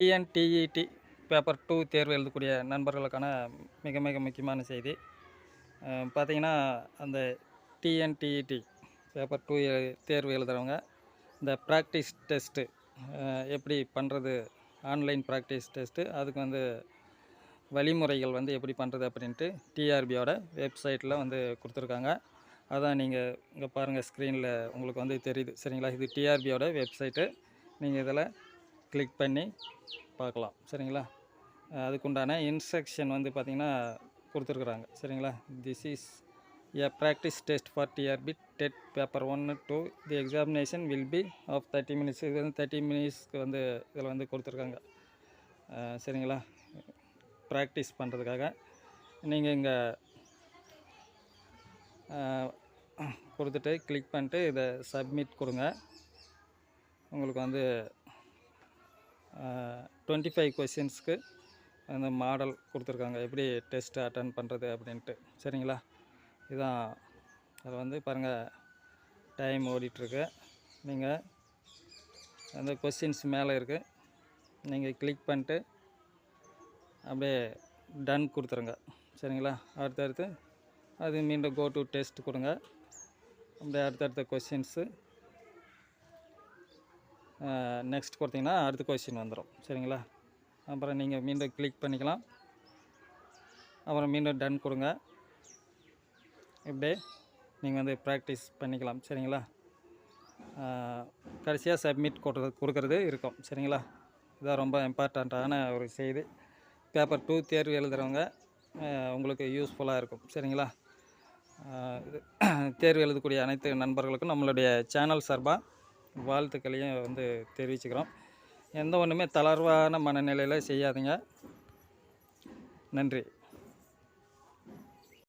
TNTET paper two தேர்வு எழுதக்கூடிய நண்பர்களுக்கான மிக மிக முக்கியமான செய்தி. பார்த்திங்கன்னா பார்த்தீங்கன்னா அந்த டிஎன்டிஇடி பேப்பர் டூ தேர்வு எழுதுகிறவங்க இந்த ப்ராக்டிஸ் டெஸ்ட்டு எப்படி பண்ணுறது ஆன்லைன் ப்ராக்டிஸ் டெஸ்ட்டு அதுக்கு வந்து வழிமுறைகள் வந்து எப்படி பண்ணுறது அப்படின்ட்டு டிஆர்பியோட வெப்சைட்டில் வந்து கொடுத்துருக்காங்க. அதான் நீங்கள் இங்கே பாருங்கள் ஸ்க்ரீனில் உங்களுக்கு வந்து தெரியுது. சரிங்களா? இது டிஆர்பியோட வெப்சைட்டு. நீங்கள் இதில் கிளிக் பண்ணி பார்க்கலாம். சரிங்களா? அதுக்குண்டான இன்ஸ்ட்ரக்ஷன் வந்து பார்த்திங்கன்னா கொடுத்துருக்குறாங்க. சரிங்களா? This is a practice test for TRB TET paper ஒன்று two the examination will be of thirty minutes இது வந்து தேர்ட்டி மினிட்ஸ்க்கு வந்து இதில் வந்து கொடுத்துருக்காங்க. சரிங்களா? ப்ராக்டிஸ் பண்ணுறதுக்காக நீங்கள் இங்கே கொடுத்துட்டு கிளிக் பண்ணிட்டு இதை சப்மிட் கொடுங்க. உங்களுக்கு வந்து டுவெண்ட்டி ஃபைவ் கொஷின்ஸ்க்கு அந்த மாடல் கொடுத்துருக்காங்க. எப்படி டெஸ்ட்டு அட்டன் பண்ணுறது அப்படின்ட்டு. சரிங்களா? இதான். அது வந்து பாருங்கள் டைம் ஓடிட்டுருக்கு. நீங்கள் அந்த கொஸ்டின்ஸ் மேலே இருக்குது நீங்கள் கிளிக் பண்ணிட்டு அப்படியே டன் கொடுத்துருங்க. சரிங்களா? அடுத்தடுத்து அது மீண்டும் கோ டு டெஸ்ட் கொடுங்க. அப்படியே அடுத்தடுத்த கொஸ்டின்ஸு நெக்ஸ்ட் கொடுத்தீங்கன்னா அடுத்த கொஷின் வந்துடும் சரிங்களா? அப்புறம் நீங்கள் மீண்டும் கிளிக் பண்ணிக்கலாம். அப்புறம் மீண்டும் டன் கொடுங்க. இப்படியே நீங்கள் வந்து ப்ராக்டிஸ் பண்ணிக்கலாம். சரிங்களா? கடைசியாக சப்மிட் கொடுறது கொடுக்கறது இருக்கும். சரிங்களா? இதான் ரொம்ப இம்பார்ட்டண்ட்டான ஒரு செய்தி. பேப்பர் டூ தேர்வு எழுதுகிறவங்க உங்களுக்கு யூஸ்ஃபுல்லாக இருக்கும். சரிங்களா? இது தேர்வு எழுதக்கூடிய அனைத்து நண்பர்களுக்கும் நம்மளுடைய சேனல் சார்பாக வாழ்த்துக்களையும் வந்து தெரிவிச்சுக்கிறோம். எந்த ஒன்றுமே தளர்வான மனநிலையில் செய்யாதீங்க. நன்றி.